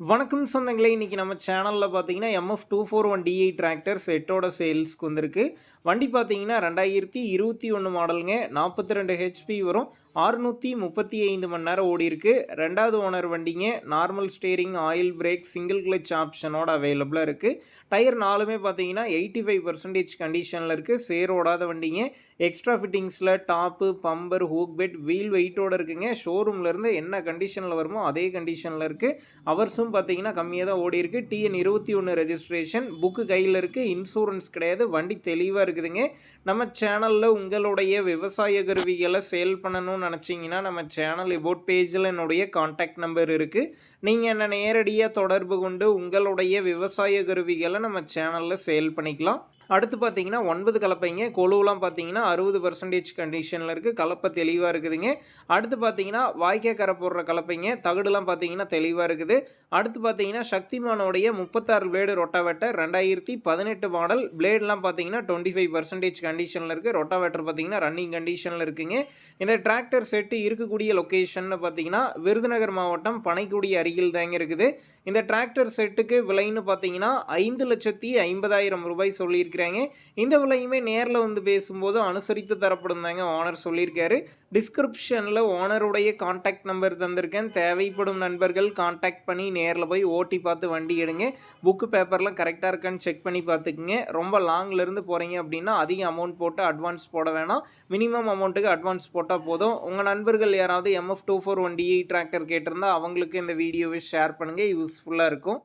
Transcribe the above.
வணக்கம் சொந்தங்களே இன்றைக்கி நம்ம சேனலில் பார்த்தீங்கன்னா MF two four one DI tractor செட்டோட சேல்ஸ்க்கு வந்திருக்கு. வண்டி பார்த்தீங்கன்னா ரெண்டாயிரத்தி இருபத்தி ஒன்று மாடலுங்க நாற்பத்தி ரெண்டு ஹெச்பி வரும். ஆறுநூற்றி முப்பத்தி ஐந்து மணி நேரம் ஓடி இருக்கு. ரெண்டாவது ஓனர் வண்டிங்க. Normal steering oil brake single clutch ஆப்ஷனோட அவைலபிளாக இருக்குது டயர் நாலுமே பார்த்தீங்கன்னா எயிட்டி ஃபைவ் பர்சன்டேஜ் கண்டிஷனில் இருக்குது சேர் ஓடாத வண்டிங்க. எக்ஸ்ட்ரா ஃபிட்டிங்ஸில் top bumper hook bed wheel வெயிட்டோடு இருக்குங்க. ஷோரூம்லேருந்து என்ன கண்டிஷனில் வருமோ அதே கண்டிஷனில் இருக்குது அவர்ஸும் பார்த்தீங்கன்னா கம்மியாக தான் ஓடி இருக்குது டிஎன் இருபத்தி ஒன்று ரெஜிஸ்ட்ரேஷன் புக்கு கையில் இருக்குது இன்சூரன்ஸ் கிடையாது. வண்டி தெளிவாக இருக்குதுங்க. நம்ம சேனலில் உங்களுடைய விவசாய கருவிகளை சேல் பண்ணணும்னு நினச்சிங்கன்னா நம்ம சேனல் இபோட் பேஜில் என்னுடைய காண்டாக்ட் நம்பர் இருக்குது நீங்கள் என்னை நேரடியாக தொடர்பு கொண்டு உங்களுடைய விவசாய கருவிகளை நம்ம சேனலில் சேல் பண்ணிக்கலாம். அடுத்து பார்த்தீங்கன்னா ஒன்பது கலப்பைங்க. கொழுவெலாம் பார்த்தீங்கன்னா அறுபது பர்சன்டேஜ் கண்டிஷனில் இருக்குது கலப்பை தெளிவாக இருக்குதுங்க. அடுத்து பார்த்தீங்கன்னா வாய்க்கா கரை போடுற கலப்பைங்க. தகடுலாம் பார்த்தீங்கன்னா தெளிவாக இருக்குது. அடுத்து பார்த்தீங்கன்னா சக்திமானோடைய முப்பத்தாறு பிளேடு ரொட்டாவேட்டர் ரெண்டாயிரத்தி பதினெட்டு மாடல் பிளேடெலாம் பார்த்தீங்கன்னா டுவெண்ட்டி ஃபைவ் பர்சன்டேஜ் கண்டிஷனில் இருக்குது ரொட்டாவேட்டர் பார்த்தீங்கன்னா ரன்னிங் கண்டிஷனில் இருக்குங்க. இந்த டிராக்டர் செட்டு இருக்கக்கூடிய லொக்கேஷன்னு பார்த்தீங்கன்னா விருதுநகர் மாவட்டம் பனைக்குடி அருகில் தாங்க இருக்குது. இந்த டிராக்டர் செட்டுக்கு விலைன்னு பார்த்தீங்கன்னா ஐந்து லட்சத்தி ஐம்பதாயிரம் ரூபாய் சொல்லியிருக்கு சொல்லியிருக்கிறாங்க. இந்த விலையுமே நேரில் வந்து பேசும்போது அனுசரித்து தரப்படும் தாங்க ஓனர் சொல்லியிருக்காரு. டிஸ்கிரிப்ஷனில் ஓனருடைய காண்டாக்ட் நம்பர் தந்திருக்கேன். தேவைப்படும் நண்பர்கள் காண்டாக்ட் பண்ணி நேரில் போய் ஓட்டி பார்த்து வண்டி எடுங்க. புக்கு பேப்பர்லாம் கரெக்டாக இருக்கான்னு செக் பண்ணி பார்த்துக்குங்க. ரொம்ப லாங்லேருந்து போகிறீங்க அப்படின்னா அதிக அமௌண்ட் போட்டு அட்வான்ஸ் போட வேணாம். மினிமம் அமௌண்ட்டுக்கு அட்வான்ஸ் போட்டால் போதும். உங்கள் நண்பர்கள் யாராவது MF two four one DI tractor கேட்டிருந்தா அவங்களுக்கு இந்த வீடியோவை ஷேர் பண்ணுங்கள் யூஸ்ஃபுல்லாக இருக்கும்.